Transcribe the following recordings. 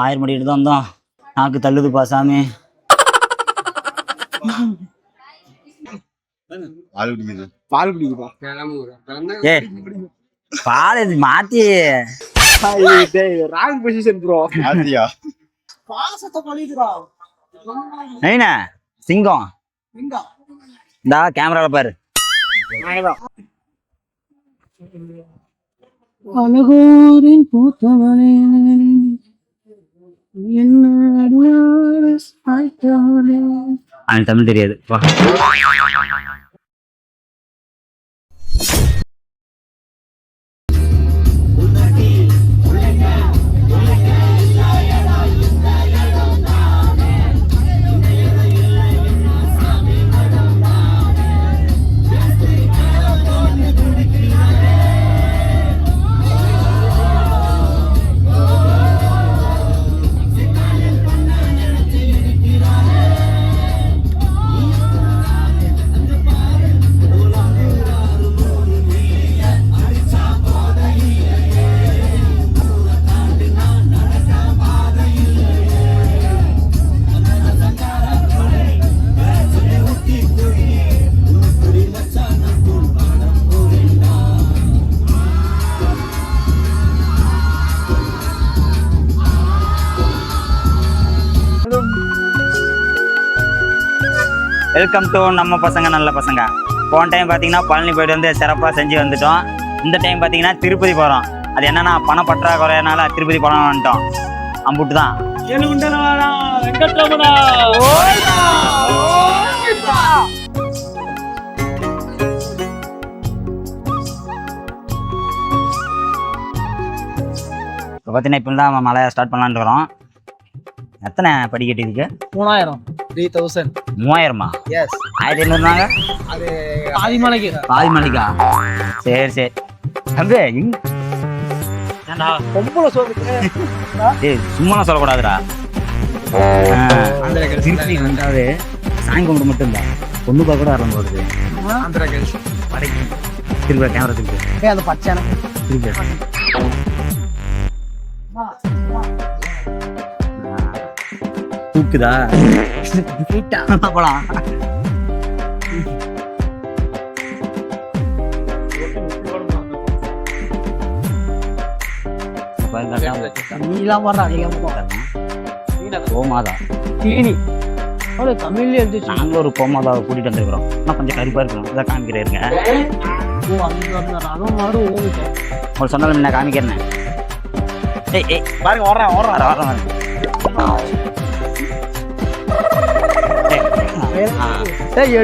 ஆயிரம் மணிட்டு தான் வந்தோம். நாக்கு தள்ளுதுப்பா சாமி. பால் குடிக்குது. பால் இது மாத்தி. ராங் பொசிஷன் ப்ரோ ஆத்தியா பாசத்தை பழிக்கிறா நைனா சிங்கம். இந்தா கேமரால பாரு. அழகோரின் பூத்தவனே என்ன தமிழ் தெரியாது. வெல்கம் டு நம்ம பசங்க நல்ல பசங்க. போன டைம் பார்த்தீங்கன்னா பழனி போயிட்டு வந்து சிறப்பாக செஞ்சு வந்துட்டோம். இந்த டைம் பார்த்தீங்கன்னா திருப்பதி போகிறோம் அது என்னன்னா பண பற்றாக்குறையனால திருப்பதி வந்துட்டோம். அம்புட்டு தான். இப்போ பார்த்தீங்கன்னா இப்போ தான் மலையை ஸ்டார்ட் பண்ணலான்னு இருக்கிறோம் எத்தனை படிக்கட்டு இருக்கு? மூணாயிரம். Three thousand மூவாயிரமா? எஸ் ஆயிரத்தி ஐநூறுனாங்க? அது ஆதிமலைக்கு பாதி மலைக்கா சரி சரி. தம்பி எங்க பொம்பளை சும்மா சொல்லக்கூடாதுடா. ஆந்திரா கழிச்சு திருப்பதி வந்தாவே சாமி மட்டும் இல்லை பொண்ணு பார்க்க கூட ஆரம்பம் வருது. ஆந்திரா கழிச்சு படைக்கு திருப்பி கேமரா திருப்பி அது பச்சை திருப்பி தூக்குதா? போலாம். நீலாம் கோமாதா. தீனி. அவ்வளோ தமிழ்ல இருந்துச்சு நாங்களும் ஒரு கோமாதாவை கூட்டிட்டு வந்துருக்கிறோம். ஆனால் கொஞ்சம் கருப்பா இருக்கணும். இதை காமிக்கிறேருங்க. ஓ அங்க அந்த ரகம் மாறு ஓடிட்டேன் ஒரு சொன்னாலும் நான் காமிக்கிறேன். ஏய் ஏய் பாருங்க வர்றேன் ஏய்.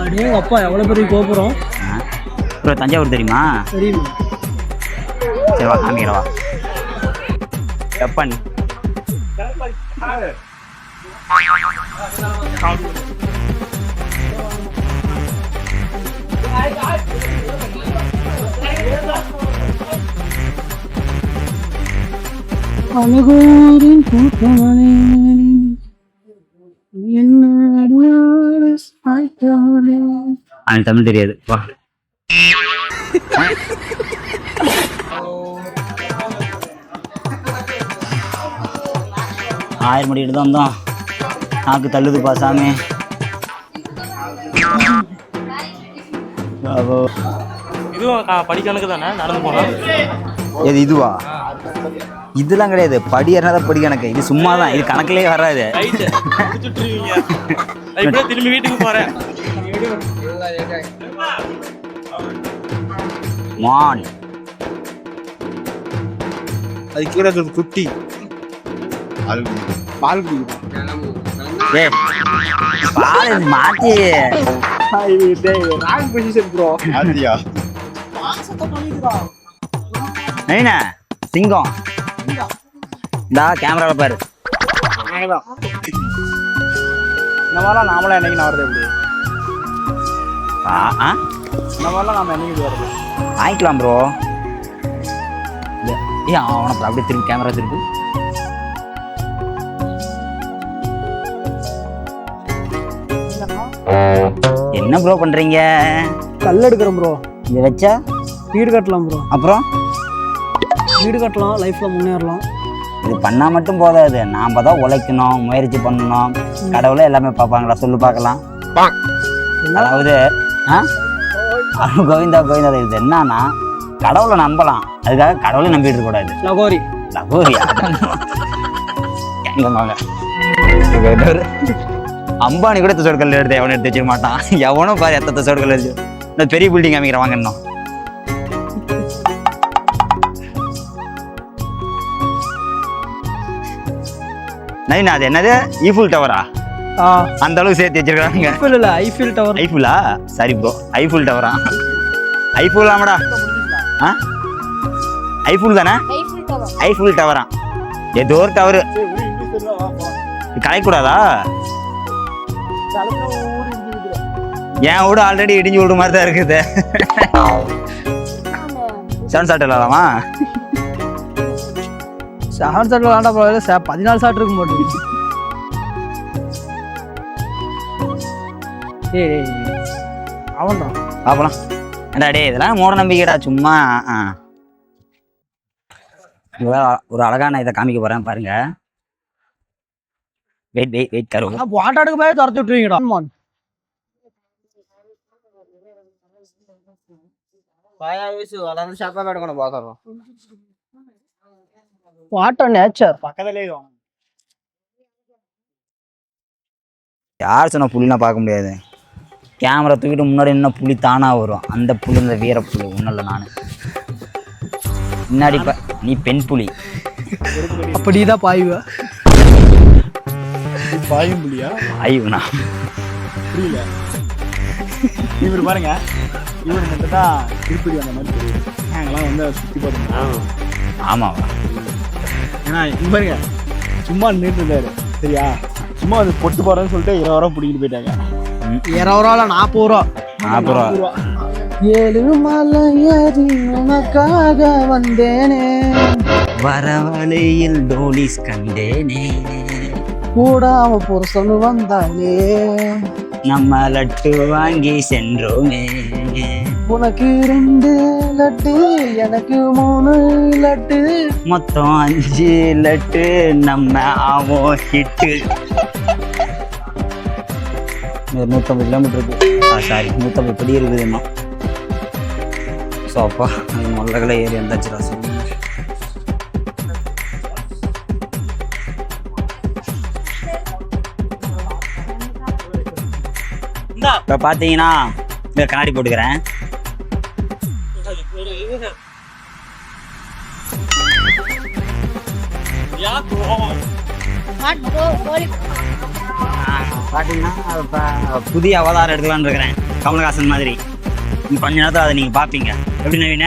அடே அப்பா எவ்வளவு பெரிய கோபுரம். அப்புறம் தஞ்சாவூர் தெரியுமா? தெரியுமா? சரி வா காமிக்கிறேன் வா. ஜப்பான். அழகோரின் பூத்தவனே அவனுக்கு தமிழ் தெரியாது. வா. ஆயிரம் மணிட்டு தான் வந்தோம். நாக்கு தள்ளுதுப்பா சாமி. அப்போ இதுவும் படிக்கணக்கு தானே? நடந்து போனோம் எது இதுவா? இதெல்லாம் கிடையாது. படி ஏறினாதான் படி கணக்கு. இது சும்மா தான் இது கணக்குலயே வராது. இப்படியே திரும்பி வீட்டுக்கு போறேன். மான். அது கீழே இருக்கிறது குட்டி. பால் குடிக்குது பால் குடிக்குது ஏய் பால் மாத்தி ராங் பொசிஷன் ப்ரோ பழிக்கிறா நைனா சிங்கம். இந்தா கேமரால பாரு. இந்த மாதிரிலாம் நாமளாம் என்னைக்கு நான் வருது எப்படி? ஆ ஆ? இந்த மாதிரிலாம் நாம என்னைக்கு வருது வாங்கிக்கலாம் ப்ரோ ஏ அவனை அப்படியே திரும்பி கேமரா திரும்பி? என்ன ப்ரோ பண்றீங்க? கல் எடுக்கிறோம் ப்ரோ இதை வச்சா? வீடு கட்டலாம் ப்ரோ அப்புறம்? வீடு கட்டலாம் லைஃப்பில் முன்னேறலாம். இது பண்ணா மட்டும் போதாது. நாம தான் உழைக்கணும் முயற்சி பண்ணணும். கடவுளே எல்லாமே பார்ப்பாங்களா? சொல்லு பார்க்கலாம். அதாவது? கோவிந்தா கோவிந்தா இது என்னன்னா கடவுளை நம்பலாம். அதுக்காக கடவுளை நம்பிட்டு இருக்க கூடாது. லகோரி. லகோரியா அம்பானி கூட தசோடுக்கல் எடுத்து எவனும் எடுத்து வச்சுக்க மாட்டான். எவனும் பாரு எத்த தசோடுக்கல் எடுத்து இந்த பெரிய பில்டிங் அமைக்கிற வாங்க இன்னும். நைனா அது என்னது? ஈஃபுல் டவரா ஆ? அந்த அளவுக்கு சேர்த்து வச்சிருக்காங்க. ஐஃபில் இல்லை ஐஃபில் டவர் ஐஃபுல்லா சரி ப்ரோ ஐஃபுல் டவரா ஐஃபுல் ஆமாடா ஆ ஐஃபுல் தானே? ஐஃபில் டவர் ஐஃபுல் டவரா ஏதோ ஒரு டவரு கலைக்கூடாதா? என் வீடு ஆல்ரெடி இடிஞ்சு விடு மாதிரி தான் இருக்குது. செவன் சாட் இல்லாமா செவன் சாட்டில் விளாண்டா பரவாயில்ல. சே பதினாலு சாட் இருக்கும் போட்டு ஏய். அவன்தான் பார்ப்பலாம் ஏடா டேய் இதெல்லாம் மூட நம்பிக்கைடா சும்மா ஒரு அழகான இதை காமிக்க போறேன் பாருங்க. வெயிட் வெயிட் வெயிட் கரு. ஆனால் வாட்டாடுக்கு போய் துரத்தி விட்டுருவீங்கடா. ஆமாம் வாட்டர் நேச்சர் பக்கத்துலேயே யார் சொன்ன புலிலாம் பார்க்க முடியாது. கேமரா தூக்கிட்டு முன்னாடி நின்ன புலி தானா வரும். அந்த புலி இந்த வீர புலி. ஒன்றும் நான். முன்னாடி நீ பெண் புலி. அப்படிதான் பாய்வ. பாயும் புள்ளியா ஐயோண்ணா புரியல. இவர் பாருங்க. இவர் மட்டும் தான் திருப்பதி அந்த மாதிரி தெரியும் நாங்களாம் வந்து சுற்றி பார்த்தோம் ஆமாவா? ஏன்னா இங்க பாருங்க சும்மா நின்றுட்டு இருந்தாரு. சரியா? சும்மா அது பொட்டு போறேன்னு சொல்லிட்டு இருபது ரூபா பிடிக்கிட்டு போயிட்டாங்க. இருபது ரூபா நாற்பது ரூபா. அப்புறம் நூறு ரூபா. ஏழு மலை ஏறி உனக்காக வந்தேனே. வரவழையில் டோலிஸ் கண்டேனே. கூடாம புருஷனு வந்தானே நம்ம லட்டு வாங்கி சென்றோமே. உனக்கு ரெண்டு லட்டு எனக்கு மூணு லட்டு. மொத்தம் அஞ்சு லட்டு நம்ம ஆவோ ஹிட்டு. நூற்றம்பது கிலோமீட்டர் இருக்கு. சாரி நூற்றம்பது படி இருக்குது இன்னும். ஸோ அப்பா மொல்லகளை ஏறி வந்தாச்சுடா சொல்லி இப்போ பார்த்தீங்கன்னா இந்த கண்ணாடி போட்டுக்கிறேன். பார்த்தீங்கன்னா இப்போ புதிய அவதாரம் எடுக்கலாம்னு இருக்கிறேன். கமலஹாசன் மாதிரி. கொஞ்ச நேரத்தில் அதை நீங்கள் பார்ப்பீங்க எப்படி நவீன?